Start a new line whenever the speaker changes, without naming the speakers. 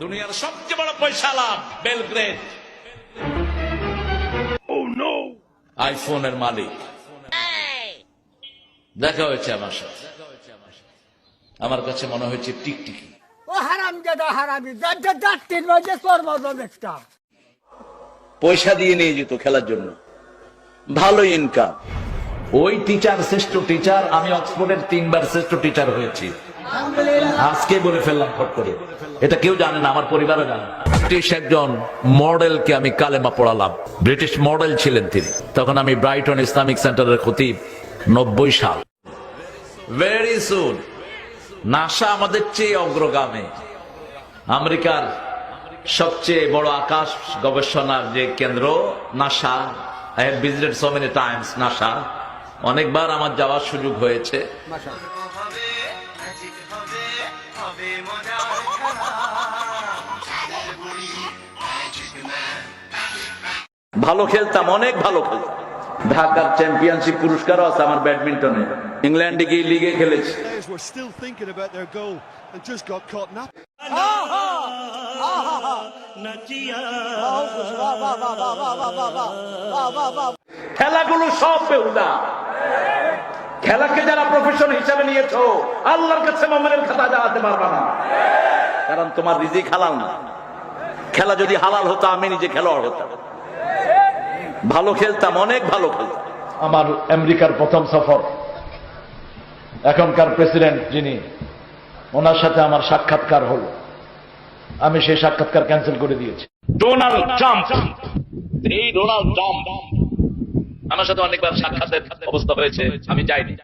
দুনিয়ার সবচেয়ে বড় পয়সা লাভ বেলগ্রেড। আইফোনের মালিক। দেখা হয়েছে আমার সাথে। আমার কাছে মনে হয়েছে টিকটিকি।
ও হারাম দাদা হারামি। তিন বাজে তোর মতো
পয়সা দিয়ে নিয়ে যেত খেলার জন্য। ভালো ইনকাম
ওই টিচার শ্রেষ্ঠ টিচার আমি অক্সফোর্ডের তিনবার শ্রেষ্ঠ টিচার হয়েছি। আজকে বলে ফেললাম ফট করে। এটা কেউ জানে না, আমার পরিবারও জানে ব্রিটিশ একজন মডেলকে আমি কালেমা পড়ালাম। ব্রিটিশ মডেল ছিলেন তিনি। তখন আমি ব্রাইটন ইসলামিক সেন্টারের খতিব, নব্বই সাল। ভেরি সুন নাসা আমাদের চেয়ে অগ্রগামী। আমেরিকার সবচেয়ে বড় আকাশ গবেষণার যে কেন্দ্র, NASA. I have visited so many times NASA. অনেকবার আমার যাওয়ার সুযোগ হয়েছে।
ভালো খেলতাম অনেক ভালো খেলতাম। ঢাকার চ্যাম্পিয়নশিপ পুরস্কারও আছে আমার ব্যাডমিন্টনে ইংল্যান্ডে গিয়ে লিগে খেলেছি. খেলাগুলো সব বেহুদা খেলাকে যারা প্রফেশন হিসাবে নিয়েছো আল্লাহর কাছে মামনের খাতা জানাতে পারবা না। কারণ তোমার রিজিক হালাল না। খেলা যদি হালাল হতো আমি নিজে খেলোয়াড় হতাম। ভালো খেলতাম অনেক ভালো খেলতাম।
আমার আমেরিকার প্রথম সফর। এখনকার প্রেসিডেন্ট যিনি ওনার সাথে আমার সাক্ষাৎকার হল। আমি সেই সাক্ষাৎকার ক্যান্সেল করে দিয়েছি। Donald Trump. এই ডোনাল্ড ট্রাম্প। আমার সাথে অনেকবার সাক্ষাতের অবস্থা হয়েছে আমি যাইনি।